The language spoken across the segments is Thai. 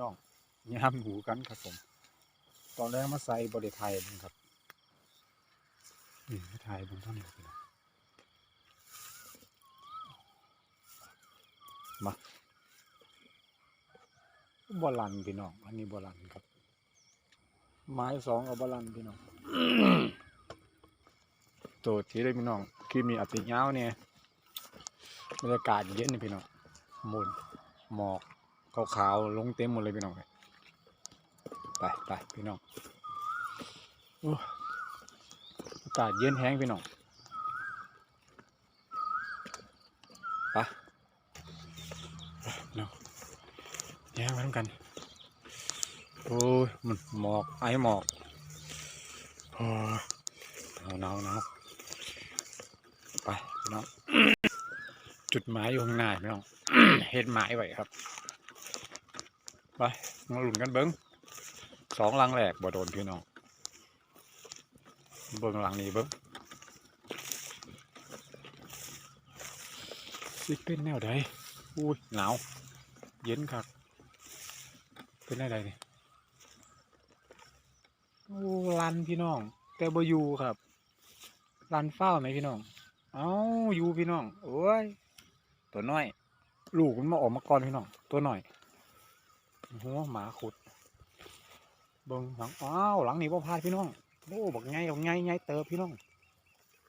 น้องยามหูกันครับผม ตอนแรกมาใส่บริไทยนึงครับนี่มาถ่ายบนเท่านี้ครับมาบอลันพี่น้องอันนี้บอลันครับ ไม้สองเอาบอลันพี่น้องตัวที่ได้พี่น้องคือมีอัติยาวเนี่ยบรรยากาศเย็นนี่พี่น้องมุนหมอก ขาวๆลงเต็มหมดเลยพี่น้องไปไปพี่น้องอ้อากาศเย็นแห้งพี่น้องไปเนาะแย่งมาทำกัน โอ้ย มันหมอก ไอหมอกโอ้ยหนาวหนาวหนาวไปพี่น้อง จุดหมายอยู่ข้างหน้าพี่น้อง เฮ็ดหมายไว้ครับ ไปมาหลุนกันเบิ้งสองลังแรกบ่โดนพี่น้องเบิ้งลังนี้เบิ้งสิเป็นแนวใดอุ้ยหนาวเย็นครับเป็นแนวใดนี่โอ้ลันพี่น้อง แต่บ่อยู่ครับลันเฝ้าไหมพี่น้องเอ้าอยู่พี่น้องโอ้ยตัวน้อย ลูกมันมาออกมาก่อนพี่น้อง ตัวหน่อย หัวหมาขุดเบิ่งหลังอ้าวหลังนี้บ่พาดพี่น้องโอ้บักไงบักไงไงเติบพี่น้อง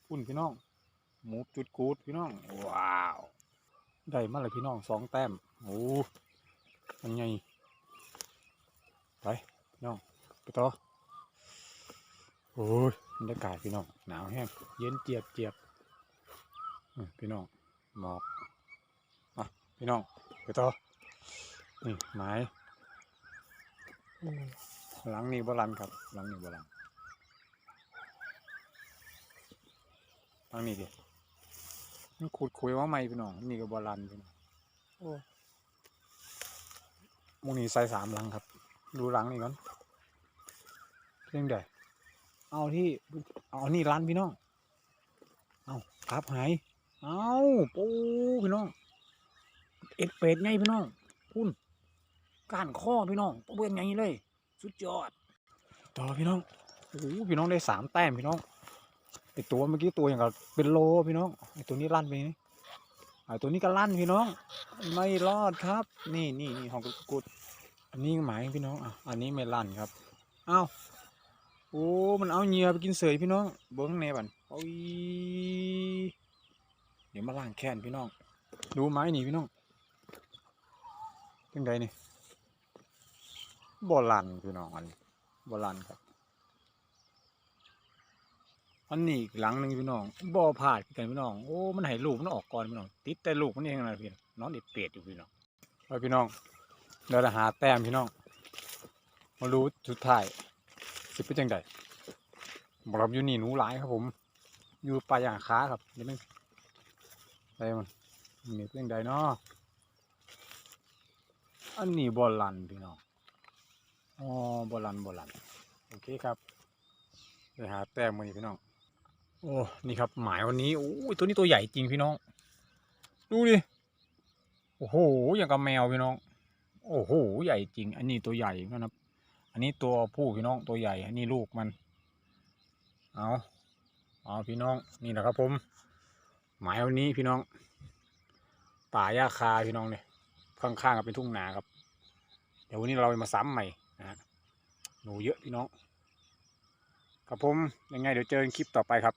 อุ่นพี่น้อง หมูจุดกูดพี่น้อง ว้าวได้มาเลยพี่น้องสองแต้มโอ้มันไงไปพี่น้องไปต่อโอ้ยบรรยากาศพี่น้องหนาวแห้งเย็นเจียบเจียบพี่น้องหมอกอะพี่น้องไปต่อนี่ไม้ หลังนี้บรันครับ หลังนี้บรันหลังนี้ดิมันขุดคุยว่าไม่พี่น้องนี่ก็บรันพี่น้องโอ้หมูนี่ใส่สามหลังครับ ดูหลังนี่ก่อนเรื่องใดเอาที่เอาอันนี่รันพี่น้องเอาครับหายเอาปูพี่น้องเอ็ดเป็ดไงพี่น้องคุณ ก้านข้อพี่น้องเบื่อไงเลย สุดยอด ต่อพี่น้องโอ้โหพี่น้องได้สามแต้มพี่น้องไอตัวเมื่อกี้ตัวอย่างกับเป็นโลพี่น้องไอตัวนี้ลั่นไปนี่ไอตัวนี้ก็ลั่นพี่น้อง ไม่รอดครับ นี่นี่นี่ของกุดกุดอันนี้หมายพี่น้องอะอันนี้ไม่ลั่นครับเอ้าโอ้มันเอาเหยื่อไปกินเสยพี่น้องเบิ้งเนบันโอ้ยเดี๋ยวมาล่างแค้นพี่น้อง ดูไม้นี่พี่น้องยังไงนี่ บอลันพี่น้องอันนี้บอลันครับอันนี้อีกหลังหนึ่งพี่น้องบ่อผาดกันพี่น้องโอ้มันให้ลูกมันออกก่อนพี่น้องติดแต่ลูกมันเองนะพี่น้องนอนเด็ดเป็ดอยู่พี่น้องไปพี่น้องเดี๋ยวจะหาแต้มพี่น้องมารู้สุดท้ายสิบเป็นจังไดบอกเราอยู่นี่หนูหลายครับผม อยู่ปลายอย่างค้าครับนี่นึงอะไรมันนี่เป็นจังไดเนาะอันนี้บอลลันพี่น้อง อ๋อบอลลันบอลลันโอเคครับไปหาแต้มมือนี้พี่น้อง โอ้ นี่ครับ หมายวันนี้ โอ้ยตัวนี้ตัวใหญ่จริงพี่น้อง ดูดิ โอ้โห อย่างกับแมวพี่น้อง โอ้โห ใหญ่จริง อันนี้ตัวใหญ่นะครับ อันนี้ตัวผู้พี่น้องตัวใหญ่ อันนี้ลูกมัน เอาเอาพี่น้อง นี่แหละครับผม หมายวันนี้พี่น้อง ป่าหญ้าคาพี่น้องเนี่ย ข้างๆก็เป็นทุ่งนาครับ เดี๋ยววันนี้เรามาซ้ำใหม่ นะฮะหนูเยอะพี่น้องครับผมยังไงเดี๋ยวเจอกันคลิปต่อไปครับ